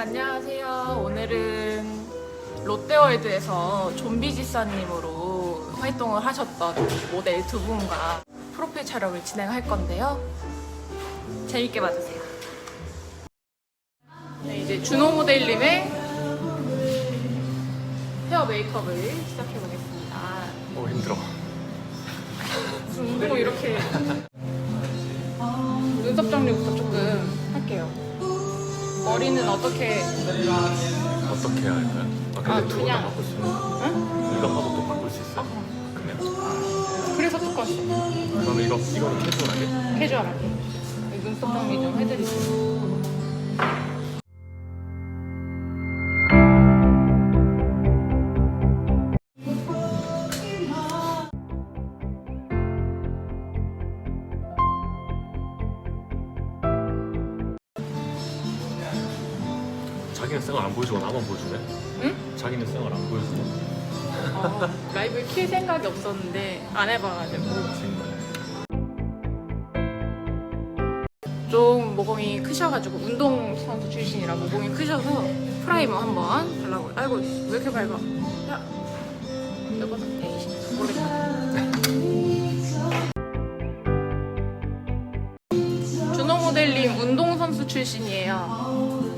안녕하세요. 오늘은 롯데월드에서 좀비 지사님으로 활동을 하셨던 모델 두 분과 프로필 촬영을 진행할 건데요. 재밌게 봐주세요. 네, 이제 준호 모델님의 헤어 메이크업을 시작해 보겠습니다. 오 힘들어. 머리는 어떻게 어떻게 해야 할까요? 아, 근데 아, 두번 그냥. 다 바꿀 수 있는 응? 이거 하고 또 바꿀 수 있어요? 그냥 그래서 두꺼웠어. 그러면 이거 이거는 캐주얼하게 캐주얼하게 눈썹 정리 좀 해드릴게요. 자기는 생활 안 보여주고 나만 보여주네? 응? 자기는 생활 안 보여주고 어, 라이브 킬 생각이 없었는데 안 해봐가지고 정말 좀 모공이 크셔가지고 운동 선수 출신이라 모공이 크셔서 프라이머 한번 발라고 아이고 왜 이렇게 밝아? 야 이거는 에이씨 모르겠다. 준호 모델님 운동 선수 출신이에요.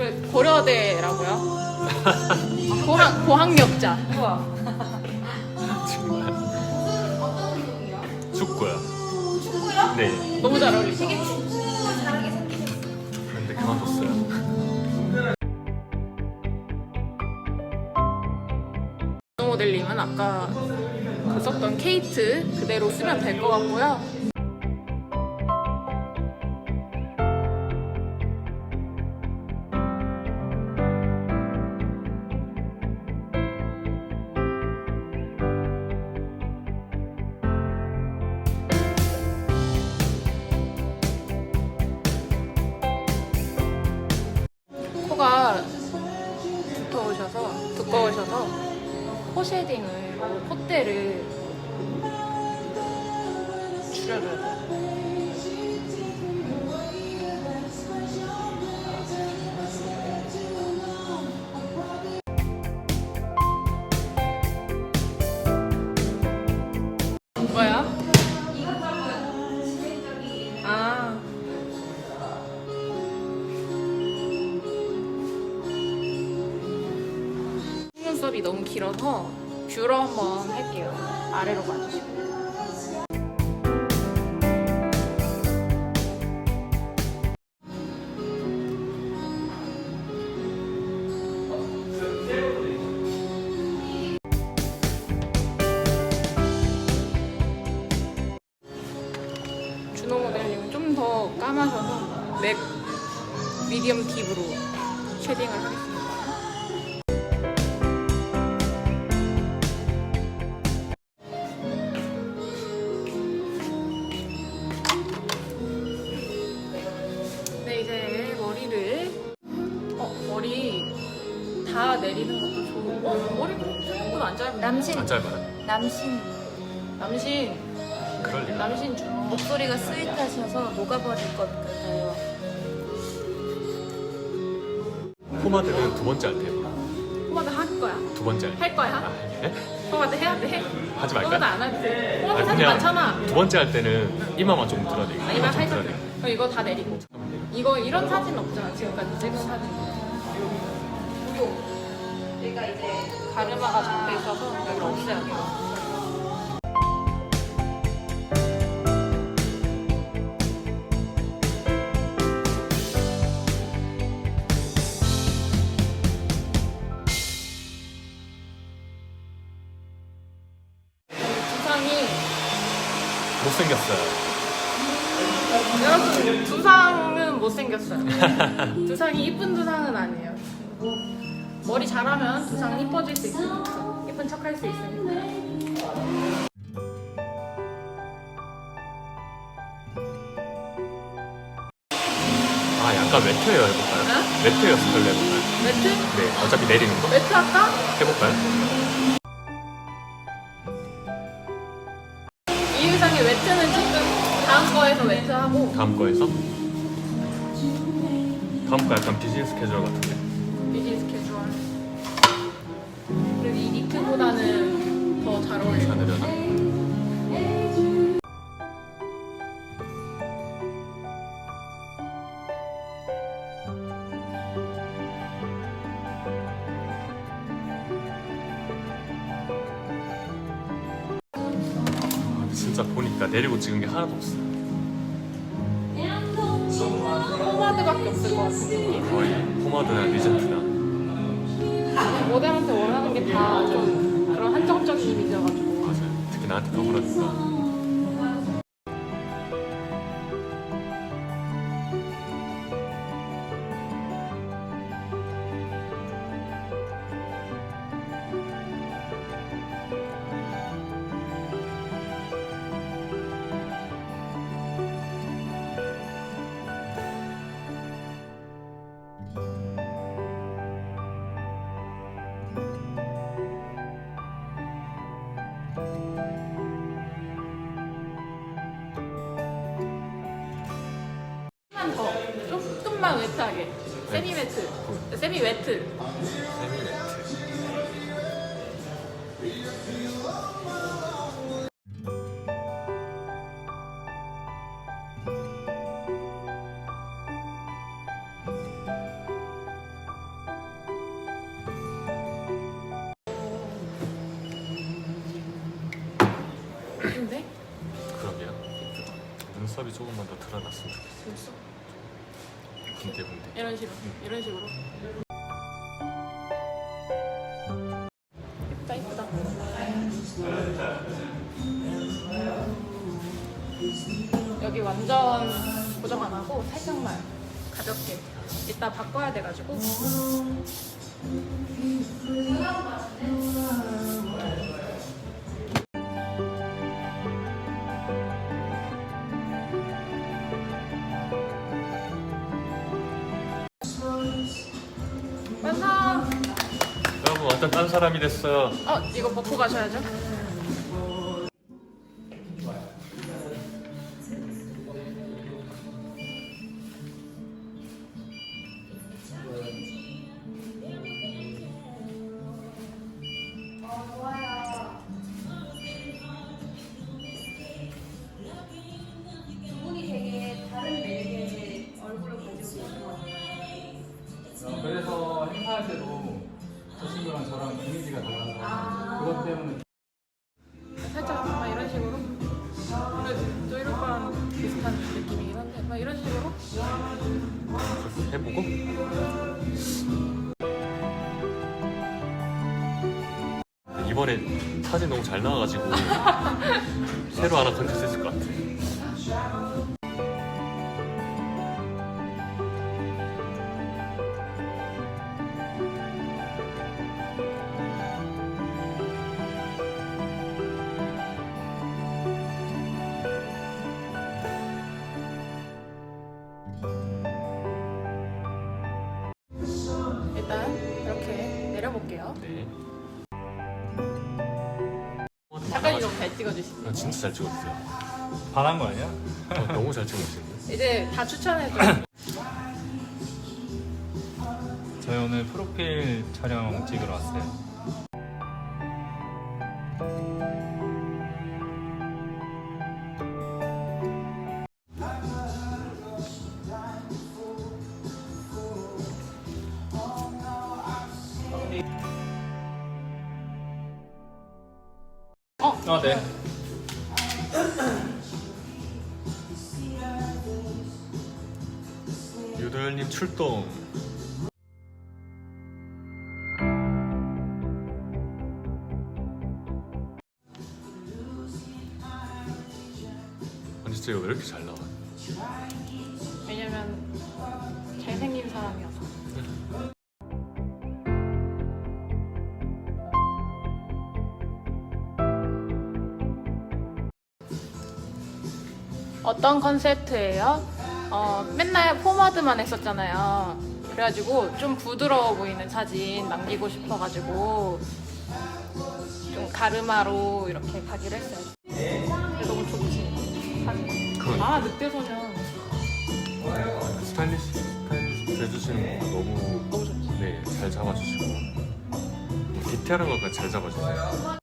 그 고려대라고요? 고학 고학력자. 정말 축구야 축구요? 네 너무 잘 어울리죠? 그런데 그만뒀어요 준호 모델님은 아까 그 썼던 케이트 그대로 쓰면 될 것 같고요. 쉐딩을 콧대를 줄여줘야 돼요. 뭐야? 아. 속눈썹이 너무 길어서 뷰러 한번 할게요. 아래로 봐주시고. 준호 모델님은 좀 더 까마셔서 맥 미디엄 딥으로 쉐딩을 하겠습니다. 머리가 생각보다 안 짧네. 남신. 안 짧아요? 남신. 남신. 그럴 리가. 남신 준호 목소리가 스윗하셔서 녹아버릴 것 같아요. 포마드는 두 번째 할 때요. 포마드 할 거야? 두 번째 할 때. 할 거야? 아, 네? 포마드 해야 돼? 하지 포마드 말까요? 안 해도 돼 포마드 사진 그냥 많잖아. 두 번째 할 때는 이마만 조금 들어야 돼 아니면 이마 좀 살짝. 돼 그럼 이거 다 내리고 이거 이런 사진 없잖아 지금까지 찍은 사진 얘가 이제 가르마가 잡혀 있어서 여기를 없애야 돼요 두상이 못생겼어요 여러분 두상은 못생겼어요. 두상이 이쁜 두상은 아니에요. 머리 잘하면 두상은 이뻐질 수 있으니까 이쁜 척 할 수 있으니까. 아 약간 매트웨어 해볼까요? 네? 매트웨어 스타일로 해볼까요? 매트? 네 어차피 내리는 거 매트 할까? 해볼까요? 이 의상의 매트는 조금 다음 거에서 매트하고 다음 거에서 다음 거 약간 비즈니스 캐주얼 같은데. 이 니트보다는 더 잘 어울려. 아, 진짜 보니까 내리고 찍은 게 하나도 없어. 포마드밖에 없을 것 같은데. 거의 포마드나 리젠트나. 모델한테 원하는 게 다좀 한정적인 이미지여가지고. 맞아요. 특히 나한테 더 그러니까. 조금만 웨트하게. 세미 웨트. 세미 웨트. 근데 그러게요. 눈썹이 조금만 더 드러났으면 좋겠어요. 군데 군데. 이런 식으로, 이런 식으로. 예쁘다, 예쁘다. 여기 완전 고정 안 하고 살짝만 가볍게. 이따 바꿔야 돼가지고. 완성! 여러분 완전 딴 사람이 됐어요. 어, 이거 벗고 가셔야죠. 사진 너무 잘 나와가지고 새로 하나 건질 수 있을 것 같아. 너무 잘 찍어주시네. 아, 진짜 잘 찍었어요. 반한 거 아니야? 어, 너무 잘 찍었어요. 이제 다 추천해줘. 저희 오늘 프로필 촬영 찍으러 왔어요. 아 네. 유도현님 출동. 아니 진짜 왜 이렇게 잘 나와? 어떤 컨셉트예요? 어, 맨날 포마드만 했었잖아요. 그래가지고 좀 부드러워 보이는 사진 남기고 싶어가지고 좀 가르마로 이렇게 가기로 했어요. 근데 너무 좋지 사진. 그건 아 늑대 소년. 스타일리시 스타일리스트 해주시는 거 너무 너무 좋지. 네, 잘 잡아주시고 디테일한 것까지 잘 잡아주세요.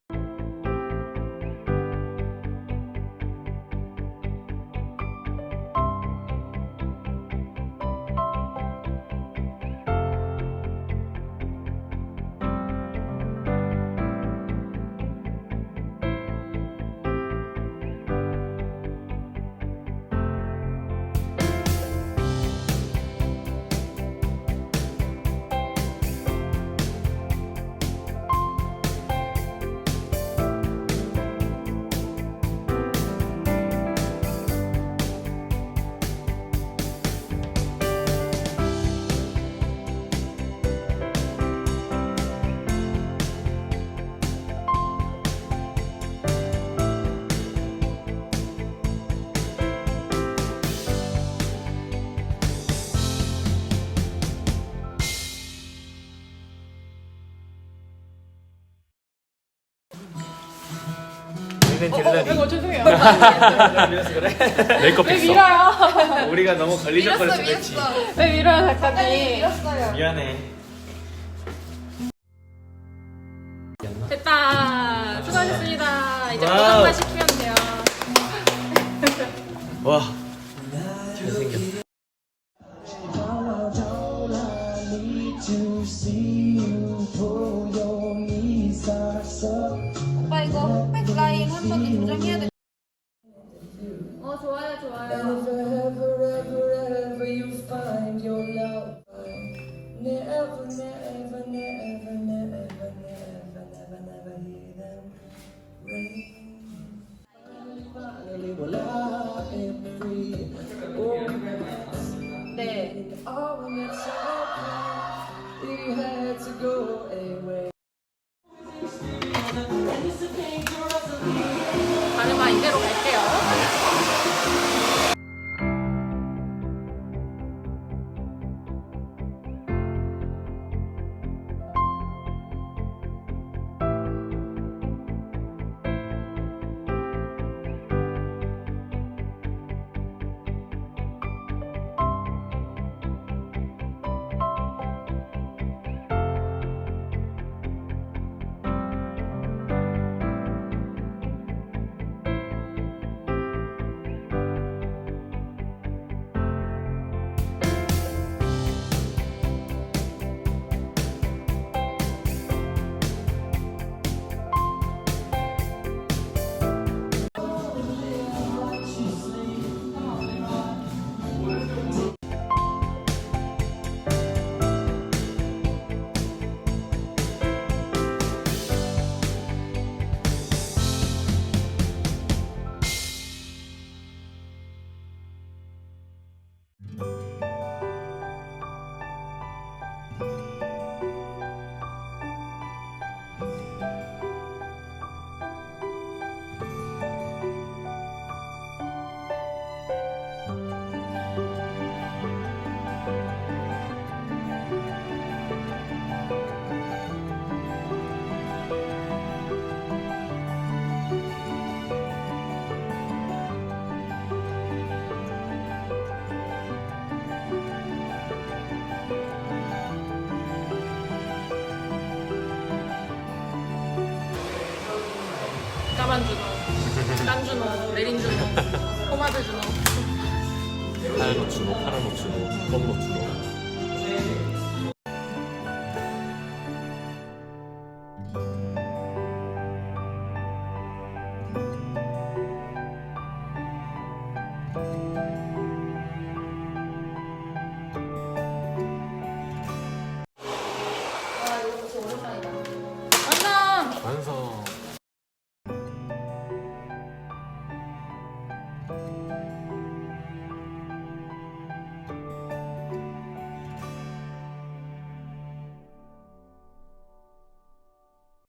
어, 딜러니 이거 죄송해요. 밀어서 그래? 메이크업 왜 했어. 밀어요? 우리가 너무 걸리적거려서 그렇지 왜 밀어요, 작가님? 미안해 됐다. 수고하셨습니다. 이제 와우. 포장만 시키면 돼요. 와 까만 준호, 깐 준호, 내린 준호, 포마드 준호. 하얀 옷 준호, 파란 옷 준호, 검은 옷준